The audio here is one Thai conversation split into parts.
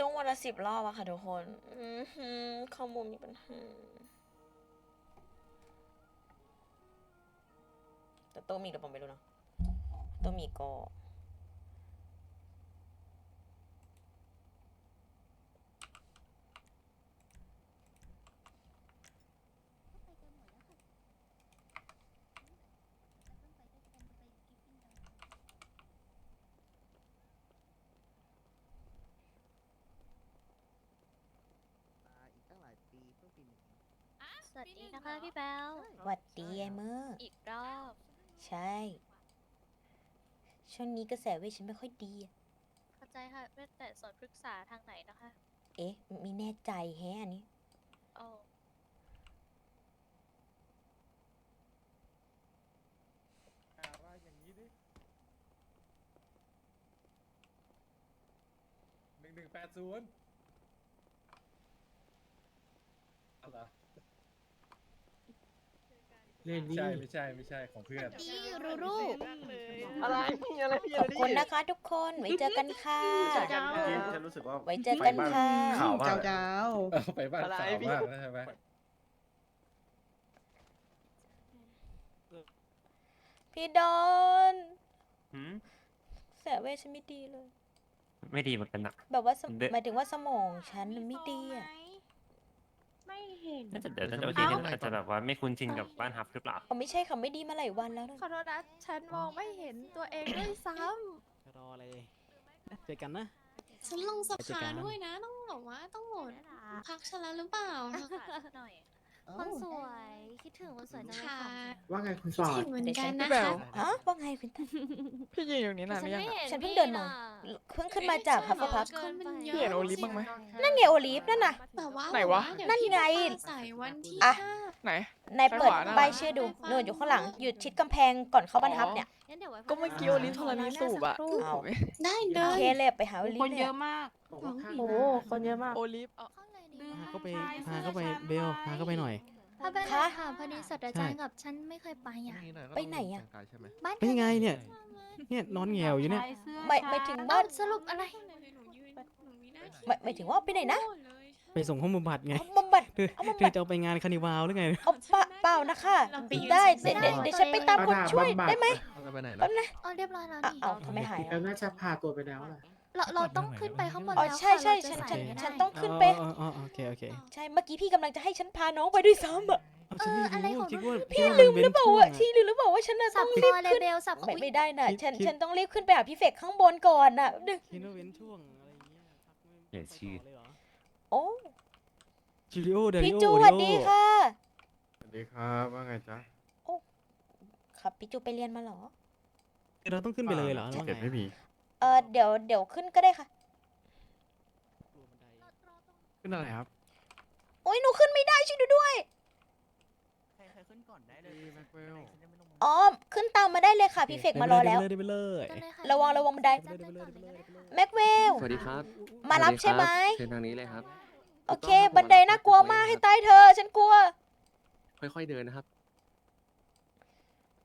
ต้องวันละสิบรอบอะค่ะทุกคนข้อมูลมีปัญหาแต่ตู้มีหรือเปล่าไม่รู้เนาะตู้มีก็อีกตั้งหลายปีเพิ่งปีหนึ่ง สวัสดีนะคะพี่แบลหวัดดีไอเมอร์อีกรอบ ใช่ ช่วงนี้กระแสเวทฉันไม่ค่อยดีอะเข้าใจค่ะเว้นแต่สอนปรึกษาทางไหนนะคะเอ๊ะไม่แน่ใจแฮะอันนี้ โอ้อะไรอย่างนี้ดิหนึ่งหนึ่งแปดศูนย์อะไร เล่นไม่นี่ใช่ไม่ใช่ไม่ใช่ของเพื่อน ดีรูรูอะไรอะไรขอบคุณนะคะทุกคนไว้เจอกันค่ะเจ้าเมื่อกี้ฉันรู้สึกว่า ไว้เจอกันค่ะ ข่าวมาก เจ้าเลยเจ้าเออไปบ้านอะไรสาวพี่มากนะใช่ไหมพี่ดอนหืมแสเวทฉันไม่ดีเลย ไม่ดีเหมือนกันนะแบบว่าสมเดะ หมายถึงว่าสมองฉันมันไม่ดีอะไม่ เห็นน่าจะเดี๋ยวน่าจะโอเคนิดนึงอาจจะแบบว่าไม่คุ้นชินกับบ้านฮับหรือเปล่า อ๋อไม่ใช่ค่ะไม่ดีมาหลายวันแล้วนะขอโทษนะฉันมองไม่เห็นตัวเองด้วยซ้รออะไรเจอกันนะ ฉันลงสไปจัดภาการด้วยนะ ต้องบอกว่าต้องโหวตพักฉันแล้วหรือเปล่า หน่อย คนสวยคิดถึงคนสวยจังเลยค่ะค่ะว่าไงคุณคิฟดอร์ถึดงเหมือนกันเดี๋นะยวฉัคะอ๋อว่าไงคุณตา พี่ยืนอยู่นี้นานฉัไหมนยังไม่อะเห็นฉันเพิ่งเดินมาพี่ะเพิ่งขึ้นมาจากฮัฟเฟิลพัฟคนมันเยพี่เห็นอะโอลิฟบ้างไหม นั่นไงโอลิฟนั่นน่ะ แต่ว่าไหนวะ เดี๋ยนั่นพี่ไงมาใส่วันที่อะ ห้า ไหน นายเปิดซ้ายขวาน่ะใบชื่อดูเนินอยู่ข้างหลังอยู่ชิดกำแพงก่อนเข้าบรรทับเนี่ย งั้นเดี๋ยวไว้ก็เมื่อกี้โอลิฟธรณีสูบอะเอาโอ้ยได้เลโอเคยเลยไปหาโอลิฟคนเลเยยอะมาก บอกว่าข้างโอ้โหคนเยอะมาก โอลิฟเอาข้างในดี พาเข้าไปพาเข้าไปเบลพาเข้าไปหน่อยถ้าเป็นไรค่ะพอดีศาสตราจารย์ใช่กับฉันไม่เคยไปอะ ไปไหนอะใช่ไหมบ้านเป็นยังไงเนี่ย เนี่ยนอนแงวอยู่เนี่ย ไม่ไม่ถึงบ้าว่านสรุปอะไร ไม่ไม่ถึงว่าไปไหนนะ ไปส่งห้องบำบัดไงเอาบำบัดเธอเอาบำเธบัอด จะเอาไปงานคานิวาลหรือไง เอาเปล่าเปล่านะคะได้เดี๋ยวเดี๋ยวเดี๋ยวฉันไปตามคนช่วยได้ไหม ไปไหนแป๊แล้วบนะ อ๋อเรียบร้อยแล้วอะนี่ เอาทำไมหายอะน่าจะพาตัวไปแล้วล่ะ เราเราต้องขึ้นไปข้างบนอ๋อแล้วใช่ค่ะใช่เราจะฉันใส่ฉันไม่ได้ ฉันต้องขึ้นไป อ๋ออ๋ออ๋อโอเคโอเคใช่เมื่อกี้พี่กำลังจะให้ฉันพาน้องไปด้วยซ้ำอะเอาฉันไม่เอออะไรรู้ของ คิดว่าพี่คิดว่าลืมนหรือเปล่าว้นอะช่วงที่ลืมหรือเปล่าว่าฉันน่ะสัต้บองครีอบเลยเบลสับคอไม่อุ๊ยไม่ได้น่ะคิดฉันคิดฉันต้องรีบขึ้นไปหาพี่เฟกข้างบนก่อนน่ะดึกคิดว่าเว้นช่วงอะไรอย่างเงี้ยพักไม่เดี๋ยวชื่อไปต่เลยเหรอโอ้จูริโอเดริพี่โอจูสวัสดีค่ะ สวัสดีครับว่าไงจ๊ะครับพี่จูไปเรียนมาเหรอ เราต้องขึ้นไปเลยเหรอหรือว่าเก็บไงไม่มี เออเดี๋ยวเดี๋ยวขึ้นก็ได้ค่ะ ขึ้นอะไรครับโอ้ยหนูขึ้นไม่ได้ช่วยดูด้วย ใครขึ้นก่อนได้เลยแม็กเวลอ๋อขึ้นตามมาได้เลยค่ะ พี่เฟกมารอแล้วเดินไปเลยได้เลยค่ระวังระวังบันไดเดินไปเลยเดินไปเลยเดินไปเลยแม็กเวล สวัสดีครับมารับสวัสดีใช่ไหมครับเชิญทางนี้เลยครับ โอเค บันไดน่ากลัวมากให้ตายเธอฉันกลัว ค่อยๆเดินนะครับ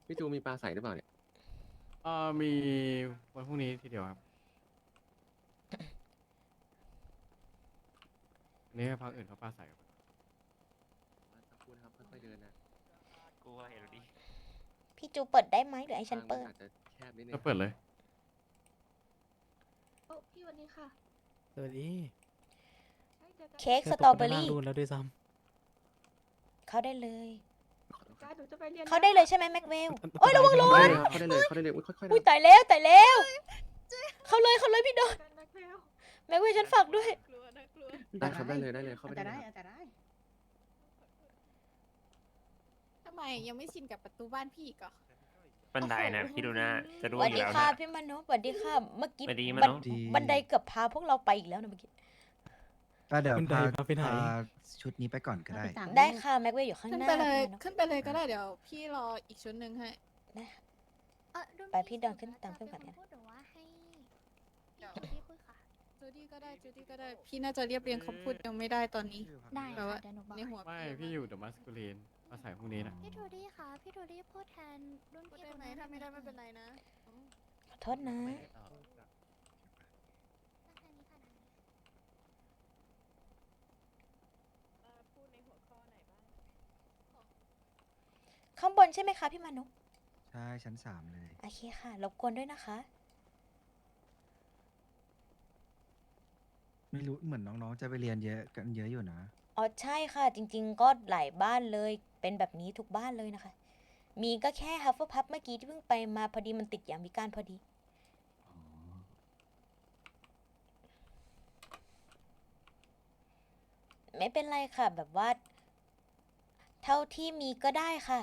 พี่จูมีปลาใสหรือเปล่าเนี่ย เอ่อมีวันพรุ่งนี้ทีเดียวครับ อันนี่พักอื่นเขาปลาใส่ครับสักครู่นะครับค่อยๆเดินนะกูว่าเอลดีพี่จูเปิดได้ไหมหรือให้ฉันทางเปิดอาจจะแคบนิดนึงก็เปิดเลย โอ้พี่วันนี้ค่ะสวัสดีใช่เจอกันเค้กเธสอตรอตกเบไปอด้านรี่ล่างนู่นแล้วด้วยซ้เข้าได้เลยขอโทษค จ้ารับหนูจะไปเรียนเข้าได้เลยใช่ไหมแม็กเวลำโอ้ยระวังรถเข้าได้เลยครับเข้าได้เลยเข้าได้เลยอุ๊ยค่อยๆอุ้ยนะตายแล้วตายแล้วเข้าเลยเข้าเลยพี่โดนกันแม็กเวลแม็กเวลฉันฝากด้วย กลัวนะกลัวได้ครับได้เลยได้เลยเข้าไปจะได้ได้เลยครับจะได้ทำไมยังไม่ชินกับประตูบ้านพี่อีกอะบันไดนะพี่ดูนะจะสรู้วัสอยู่ดีแล้วค่ะนะ พี่มโนสวัสดีค่ะเมื่อกี้สวัสดีมบันโนบันไดเกือบพาพวกเราไปอีกแล้วนะเมื่อกี้ ก็เดี๋ยวบันไดพาพาไปไหน พาชุดนี้ไปก่อนก็ได้ได้ค่ะแม็กเวลอยู่ข้างขึ้นหน้าไปเลยพี่มโนขึ้นไปเลยก็ได้เดี๋ยวพี่รออีกชุดหนึ่งให้ได้ค่ะเอ่อรุ่นไปพี่เดินขึ้นตามขึ้นก่อนจะนะเป็คพูดหรือว่าให้พี่พี่คุยค่ะ จูดี้ก็ได้จูดี้ก็ได้ พี่น่าจะเรียบเรียงคำพูดยังไม่ได้ตอนนี้ ได้แปลค่ะว่าเดี๋ยวหนูบอกในหัวไม่พี่อยู่เดอะมัสกูลีนปลาใส่พรุ่งนี้นะ พี่โทดี้ค่ะ พี่โทดี้พูดแทนรุ่นพูดพี่ได้คนไหมนั้นถ้าไม่ได้ไม่เป็นไรนะ ขอโทษนะ ข้างบนใช่ไหมคะพี่มานพใช่ชั้นสามเลย โอเคค่ะรบกวนด้วยนะคะ ไม่รู้เหมือนน้องๆจะไปเรียนเยอะกันเยอะอยู่นะอ๋อใช่ค่ะ จริง ๆ ก็หลายบ้านเลยเป็นแบบนี้ทุกบ้านเลยนะคะ มีก็แค่ฮัฟเฟิลพับเมื่อกี้ที่เพิ่งไปมาพอดีมันติดอย่างวิการพอดีไม่เป็นไรค่ะ แบบว่า เท่าที่มีก็ได้ค่ะ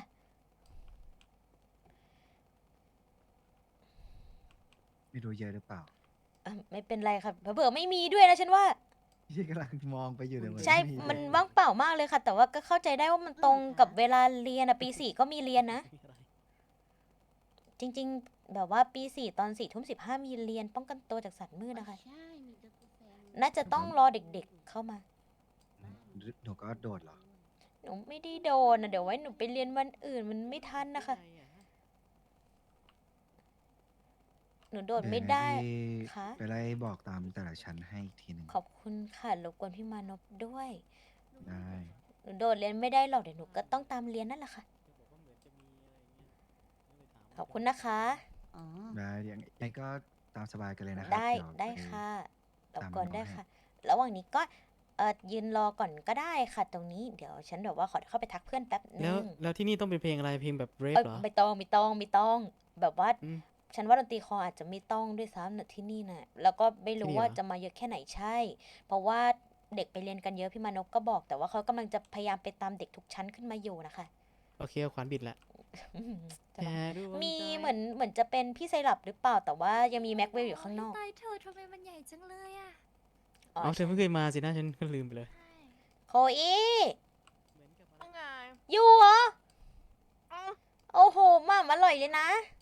ไม่รู้เยอะหรือเปล่าอะไม่เป็นไรค่ะเผื่อๆไม่มีด้วยนะฉันว่า พี่กำลังมองไปอยู่เลยเหมือนใช่ไมันว่างเปล่ามากเลยค่ะ แต่ว่าก็เข้าใจได้ว่ามันตรงกับเวลาเรียนอะปีสี่ก็มีเรียนนะ จริง ๆ แบบว่าปีสี่ตอนสี่ทุ่มสิบห้ามีเรียนป้องกันตัวจากสัตว์มืดนะคะใช่มีแต่ผู้แฟนน่าจะต้องรอเด็กๆเข้ามา หนูก็โดดเหรอ หนูไม่ได้โดนนะเดี๋ยวไว้หนูไปเรียนวันอื่นมันไม่ทันนะคะ หนูโดดไม่ได้เยวยังงคะพี่ไปไล่บอกตามแต่ละชั้นให้อีกทีหนึ่งขอบคุณค่ะรบกวนพี่มานพด้วย ได้ หนูโดดเรียนไม่ได้หรอกเดี๋ยวหนูก็ต้องตามเรียนนั่นแหละค่ะ ขอบคุณนะคะ อ๋อ ได้ยังไงก็ตามสบายกันเลยนะครับได้เยวได้ป ค่ะรบตามกวนน้องได้ให้ ค่ะ ระหว่างนี้ก็เออยืนรอก่อนก็ได้ค่ะ ตรงนี้เดี๋ยวฉันแบบว่าขอเข้าไปทักเพื่อนแป๊บนึแล้วงแล้วที่นี่ต้องเป็นเพลงอะไรเพลงแบบเรฟเอ้ยเหรอ ไม่ต้องไม่ต้องไม่ต้อง แบบว่าอืม ฉันว่าดนตรีคออาจจะไม่ต้องด้วยซ้ำนะที่นี่นะแล้วก็ไม่รู้ที่นี่ว่าเหรอจะมาเยอะแค่ไหนใช่ เพราะว่าเด็กไปเรียนกันเยอะพี่มานพก็บอก แต่ว่าเขากำลังจะพยายามไปตามเด็กทุกชั้นขึ้นมาอยู่นะคะโอเคเอาขวานบิดละอืมจะแค่บอกดวงมีใจเหมือนเหมือนจะเป็นพี่ไซรัปหรือเปล่าแต่ว่ายังมีแม็กเวลอยู่ข้างนอกตายเธอทำไมมันใหญ่จังเลยอะอ๋อเอาเธอเพิ่งเคยมาสินะฉันก็ลืมไปเลยใช่โคอี้ว่าไงอยู่เหรอเอ้าโอ้โหหม่ำอร่อยเลยนะมันถูกอะ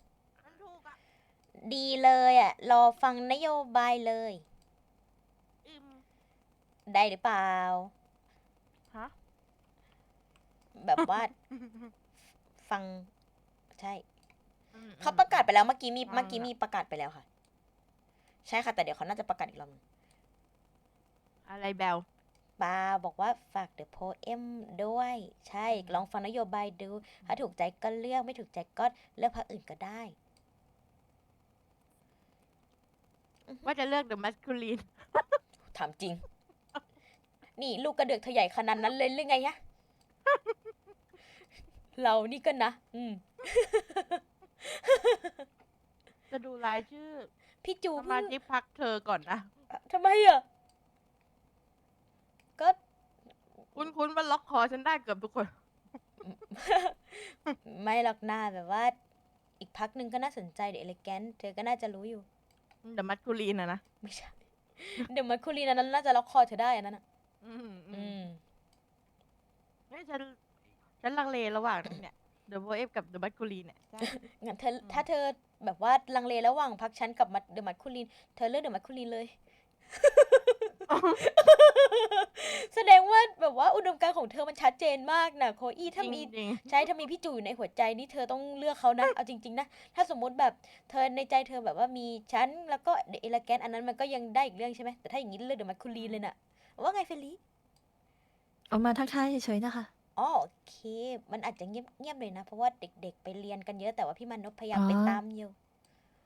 ดีเลยอะ รอฟังนโยบายเลยอิมได้หรือเปล่า ฮะ แบบว่า ฟัง ใช่อืมเขาประกาศไปแล้วเมื่อกี้มีฟัง เมื่อกี้อะมีประกาศไปแล้วค่ะ ใช่ค่ะแต่เดี๋ยวเขาน่าจะประกาศอีกรอบหนึ่งอะไรแบลปาบอกว่าฝากเดอะโพเอมด้วย ใช่ ลองฟังนโยบายดู ถ้าถูกใจก็เลือกไม่ถูกใจก็เลือกพรรคอื่นก็ได้ ว่าจะเลือกเดอะมัสคูลีนถามจริง นี่ลูกกระเดือกเธอใหญ่ขนาดนั้นเลยหรือไงยะเรานี่ก็นะ อืม จะดูรายชื่อพี่จูสเพิ่มางชิกพักเธอก่อนนะ ทำไมอะ ก็ คุ้นคุ้นๆว่าล็อกคอฉันได้เกือบทุกคน ไม่หรอกหน้าแบบว่า อีกพักหนึ่งก็น่าสนใจเด e เอเลแกนเธอก็น่าจะรู้อยู่ เดอะมัสคูลีนอะนะไม่ใช่เดี๋ยวมันคูลีนอันนั้นน่าจะล็อกคอเธอได้อันนั้นอะอืมอือืมมนี่ฉันฉันลังเลระหว่างเนี่ยเดอะโบเอฟกับเดอะมัสคูลีนเนี่ยใช่ งั้นเธอถ้าเธอแบบว่าลังเลระหว่างพักฉันกับเดอะมัดคูลีนเธอเลือกเดอะมัดคูลีนเลย แสดงว่าแบบว่าอุดมการณ์ของเธอมันชัดเจนมากนะโคอี้ถ้ามีจริงใช่ถ้ามีพี่จูอยู่ในหัวใจนี่เธอต้องเลือกเขานะ เอาจริง ๆ นะ ถ้าสมมุติแบบเธอในใจเธอแบบว่ามีฉันแล้วก็เดอะเอลแกนอันนั้นมันก็ยังได้อีกเรื่องใช่ไหมแต่ถ้าอย่างนี้เลือกเดอะมัดคูลีนเลยน่ะ ว่าไงเฟลลี่ออกมาทักทายเฉยๆนะคะ อ๋อโอเค มันอาจจะเงียบเงียบเลยนะ เพราะว่าเด็กๆไปเรียนกันเยอะแต่ว่าพี่มานพพยายามไปอ๋อ ตามอยู่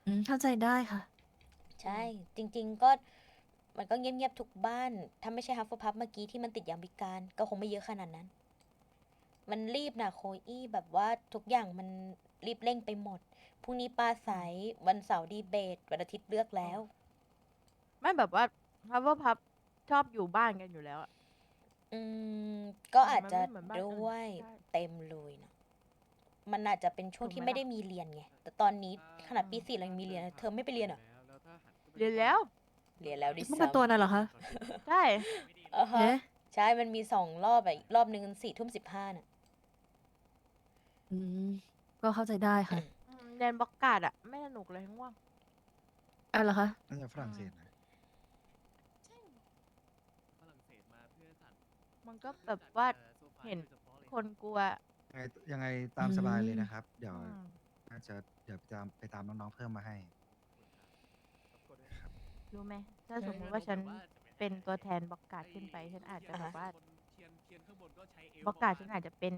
อืมเข้าใจได้ค่ะ ใช่ จริง ๆ ก็ มันก็เงียบๆทุกบ้าน ถ้าไม่ใช่ฮัฟเฟิลพับเมื่อกี้ที่มันติดยามวิการ ก็คงไม่เยอะขนาดนั้น มันรีบนะโคอี้แบบว่าทุกอย่างมันรีบเร่งไปหมด พรุ่งนี้ปลาใสวันเสาร์ดีเบต วันอาทิตย์เลือกแล้วๆไม่แบบว่าพับว่าพับชอบอยู่บ้านกันอยู่แล้วอะ อืม ก็อาจจะมันไม่เหมือนบ้านอื่นด้วยใช่เต็มเลยนะมันอาจจะเป็นช่วงถูกที่ไหมไม่ล่ะ ได้มีเรียนไง แต่ตอนนี้ขนาดปีสี่เรายังมีเรียน เธอไม่ไปเรียนเหรอ เรียนแล้ว เรียนแล้วดิเพิ่งมาตัวน่ะเหรอคะใช่อ่าฮะเอ๊ะใช่ มันมีสองรอบอะอีกรอบหนึ่งสี่ทุ่มสิบห้าน่ะ อืมก็เข้าใจได้ค่ะอืมเรียนบล็อกการ์ดอะไม่สนุกเลยทั้งว่างอะเหรอคะน่าจะฝรั่งเศสนะ มันก็แบบว่าเห็นคนกลัวยังไงยังไงตามสบายเลยนะครับ เดี๋ยวอืม น่าจะเดี๋ยวไปตามไปตามน้องๆเพิ่มมาให้ รู้ไหมถ้าสมมติว่าฉันเป็นตัวแทนบล็อกการ์ดขึ้นไป ฉันอาจจะแบบว่าบล็อกการ์ดฉันอาจจะเป็น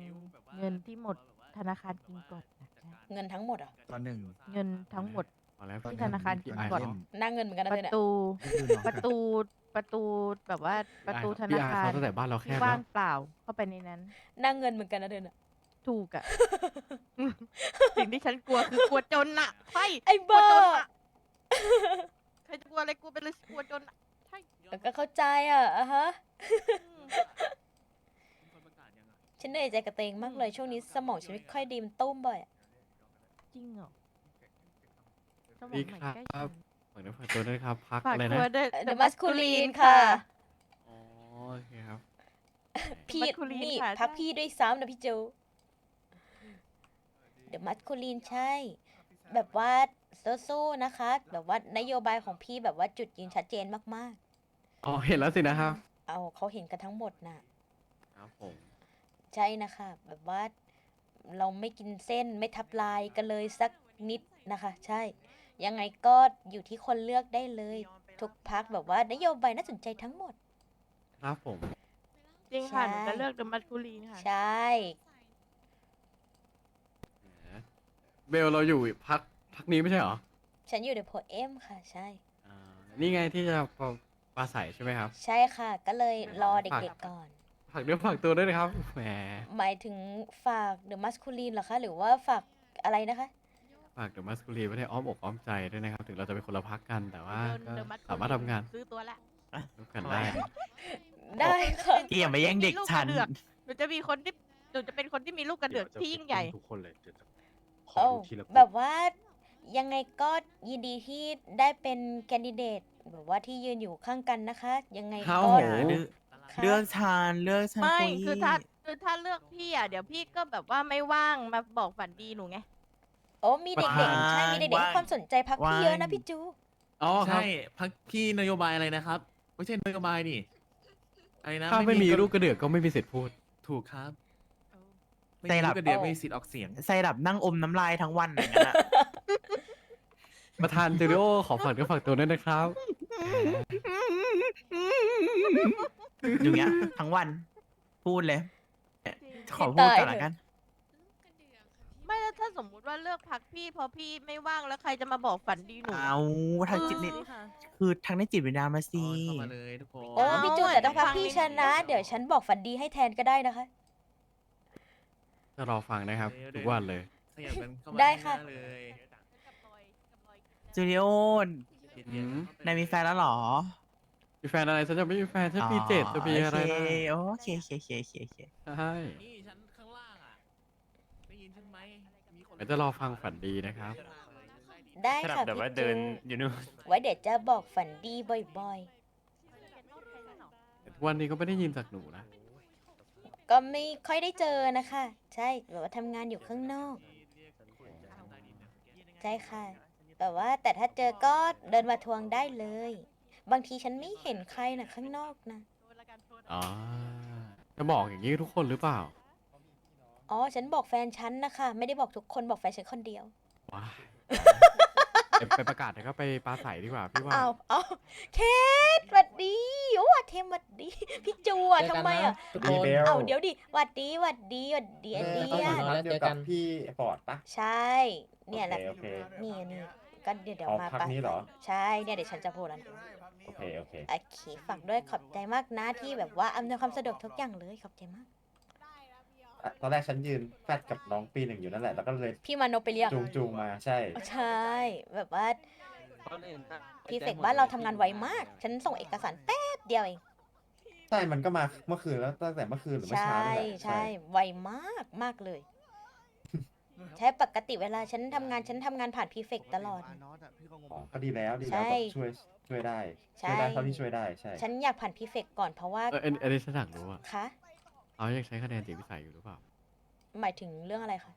เงินที่หมดธนาคารกินก่อนนะคะเงินทั้งหมดอะตอนหนึ่งเงินทั้งหมดพอแล้วตอนหธนาคารพี่กินไอก่อนเล่นหน่าเงินเหมือนกันนะปเธอระเนี่ยตูนี่คือน้องประตูประตูแบบว่าประตูธพี่นาอายคารเขาตั้งแต่บ้านเราแคที่บว่าแล้งวเปล่าเข้าไปในนั้นหน่าเงินเหมือนกันนะเธอเนี่ยถูกอะสิ่งที่ฉันกลัวคือกลัวจนอะใช่ไอ้กลัวบ้าจนอะใครจะกลัวอะไรกลัวไปเลยกลัวจนอะใช่แล้วก็เข้าใจอะอะฮะ อืมฉันเหนื่อยใจกับตัวเองมากเลยช่วงนี้สมองฉันไม่ค่อยดีมันตุ้มบ่อยอะจริงเหรอสมองดีใหม่ครัใกล้บฉันฝากเนื้อฝากตัวด้วยนะครับ พักฝากอะไรตันะวด้วย เดอะมัสคูลีนค่ะ อ๋อโอเคครับ พี่ masculine นี่ค่ะ พักใช่พี่ด้วยซ้ำนะพี่โจเดอะมัสคูลีนใช่ แบบว่า สู้ๆนะคะ แบบว่านโยบายของพี่แบบว่าจุดยืนชัดเจนมากอ๋อเห็นแล้วสินะครับๆ เอาเขาเห็นกันทั้งหมดน่ะ ครับผม ใช่นะคะ แบบว่าเราไม่กินเส้นไม่ทับลายกันเลยสักนิดนะคะ ใช่ ยังไงก็อยู่ที่คนเลือกได้เลย ทุกพักแบบว่านโยบายน่าสนใจทั้งหมด ครับผม จริงค่ะใช่หนูจะเลือกเดอะมัสคูลีนค่ะ ใช่แหมเบลเราอยู่พัก พักนี้ไม่ใช่เหรอฉันอยู่ในโพเอมค่ะใช่ อ่านี่ไงที่จะปราปราศัยใช่ไหมครับ ใช่ค่ะ ก็เลยรอเด็กๆก่อน ฝากเนื้อฝากตัวด้วยนะครับ แหม หมายถึงฝากเดอะมัสคูลีนเหรอคะ หรือว่าฝากอะไรนะคะ ฝากเดอะมัสคูลีไว้ในอ้อมอกอ้อมใจด้วยนะครับ ถึงเราจะเป็นคนละพักกันแต่ว่าโดนก็ The Masculine สามารถทำงานซื้อตัวละร่วมกันได้ ได้ค่ะเกี่ยมาแย่งเด็กฉันหนูจะมีคนที่หนูจะเป็นคนที่มีลูกกระเดือกที่ยิ่งใหญ่ทุกคนเลยเดี๋ยวจะขอโอ้ดูทีละกลุ่มแบบว่า ยังไงก็ยินดีที่ได้เป็นแคนดิเดตแบบว่าที่ยืนอยู่ข้างกันนะคะ ยังไงเฮ้าก็โหค่ะ เลือกชาญเลือกชาญไม่คุยคือถ้าคือถ้าเลือกพี่อะเดี๋ยวพี่ก็แบบว่าไม่ว่างมาบอกฝันดีหนูไง โอ้มีเด็กๆใช่มีเด็กๆให้ความสนใจพักพี่เยอะนะพี่จู อ๋อครัใช่บพักพี่นโยบายอะไรนะครับ ไม่ใช่นโยบายนี่อะไรนะถ้าไม่มีกระลูกกระเดือกก็ไม่มีสิทธิ์พูด ถูกครับไม่ใจมีหลัลูบกกระเดือกโอ้ไม่มีสิทธิ์ออกเสียง ใส่ดับนั่งอมน้ำลายทั้งวันอย่างนั้นอะ ประธานจูดิโอขอฝากเนื้อฝากตัวด้วยนะครับ อยู่เงี้ย ทั้งวัน พูดเลย ขอพูพูดดก่ก่ออนนละละกักันนไม่แล้วถ้าสมมุติว่าเลือกพักพี่พอพี่ไม่ว่างแล้วใครจะมาบอกฝันดีหนู เอาทางจิตนี่เออค่ะคือทางในจิตวิญญาณมาสิเข้ามาเลยทุกคนโอ้พี่จูเอาแต่ต้องพักฟังพี่นิดชนะนึงเดี๋ยวฉันบอกฝันดีให้แทนก็ได้นะคะ จะรอฟังนะครับ ทุกวันเลยขยับกันเข้ามาได้ค่ะ ข้างหน้าเลยจูเลียนอืมนายมีแฟนแล้วเหรอมีแฟนอะไรฉันจะไม่มีแฟนฉันมีเจ็ดจะมีอะไรโอนะเคโอเคโอเคโอเคโอเคโอเคใช่นี่ฉันข้างล่างอะ ได้ยินฉันไหมมีคนเดี๋ยวจะรอฟังฝันดีนะครับ ได้ขนาดค่ะแบบว่าพี่เดิจูนอยู่นู่นไว้เดี๋ยวจะบอกฝันดีบ่อยแต่ทุกวันนี้ก็ไม่ได้ยินจากหนูนะๆ ก็ไม่ค่อยได้เจอนะคะ ใช่แบบว่าทำงานอยู่ข้างนอก ใช่ค่ะ แบบว่าแต่ถ้าเจอก็เดินมาทวงได้เลย บางทีฉันไม่เห็นใครนะข้างนอกนะ อ๋อ จะบอกอย่างนี้ทุกคนหรือเปล่า อ๋อ ฉันบอกแฟนฉันนะคะ ไม่ได้บอกทุกคนบอกแฟนฉันคนเดียว ว้ายไปไปประกาศเดี๋ยวก็ไปปลาใสดีกว่าพี่ว่าเอาเอาเคสหวัดดีโอ้เทมหวัดดี พี่จูอะทำไมอะเอาเดี๋ยวดิหวัดดีหวัดดีหวัดดีอันเดียนเดียวกับพี่ปอดปะ ใช่ เนี่ยแหละ โอเคนี่นี่ ก็เดี๋ยวเดี๋ยวอ๋อมาพักปะนี้เหรอ ใช่เนี่ยเดี๋ยวฉันจะพูดแล้วนะโอเค โอเค โอเคฝากด้วยขอบใจมากนะที่แบบว่าอำนวยความสะดวกทุกอย่างเลยขอบใจมากตอนแรกฉันยืนแฟดกับน้องปีหนึ่งอยู่นั่นแหละ แล้วก็เลยพี่มานพไปเรียกจูงจูงมา ใช่ ใช่แบบว่าพี่เฟกบ้านเราทำงานไวมาก ฉันส่งเอกสารแป๊บเดียวเอง ใช่ มันก็มาเมื่อคืนแล้วตั้งแต่เมื่อคืนหรือเมื่อใช่เช้านี่แหละ ใช่ไวมากมากเลย ใช่ปกติเวลาฉันทำงานฉันทำงานผ่านพีเฟกตลอดอ๋อก็ดีแล้วดีใช่แล้วแบบช่วยช่วยได้ใช่ ช่วยได้เท่าที่ช่วยได้ใช่ ฉันอยากผ่านพีเฟกก่อนเพราะว่าเอออันอันนี้ฉันอยากรู้อะคะเขายังใช้คะแนนจิตวิสัยอยู่หรือเปล่าหมายถึงเรื่องอะไรคะ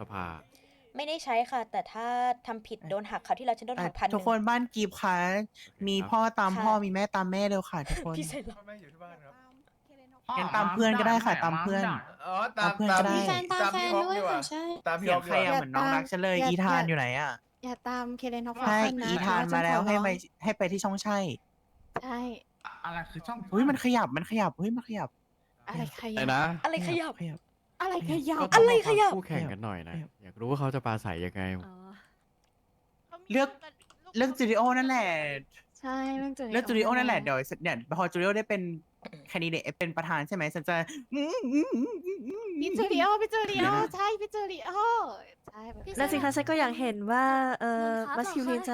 สภา ไม่ได้ใช้ค่ะ แต่ถ้าทำผิดโดนหักคราวที่เราฉันโดนหักพันหทุกนึ่ง คนบ้านกีบค่ะ มีพ่อตามค่ะพ่อมีแม่ตามแม่เร็วค่ะทุกคน พี่เซนเหรอ งั้นตามเพื่อนก็ได้ค่ะตามเพื่อน อ๋อตามเพื่อนก็ได้มีแฟนตามแฟนด้วยค่ะใช่ ตามเสียงใครอะเหมือนน้องรักฉันเลยอย่า อีธานอย่าอยู่ไหนอะอย่าตามเคเลนฮอฟใช่นะอีธานมาแล้วให้ไปให้ไปที่ช่องใช่ใช่อะไรคือช่องเฮ้ยมันขยับมันขยับเฮ้ยมันขยับอะไรใครไอ้อะนะอะไรขยับขยับ อะไรขยับก็ต้งอะไรมาขฟังยับ คู่แข่งกันหน่อยนะ อยากรู้ว่าเขาจะปราศัยยังไงเลือก เรื่องจูดิโอนั่นแหละใช่เรื่องจูเรื่องจูดิโอนั่นแหละเดี๋ยวเนี่ยพอจูดิโอได้เป็น แคนดิเดตเป็นประธานใช่ไหมฉันจะพี่จูดิโอพี่จูดิโอใช่พี่จูดิโอใช่พี่นั่นสิคะฉันก็อยากเห็นว่า เออบับัสสคิคิววเรีเรียยนนจะจะ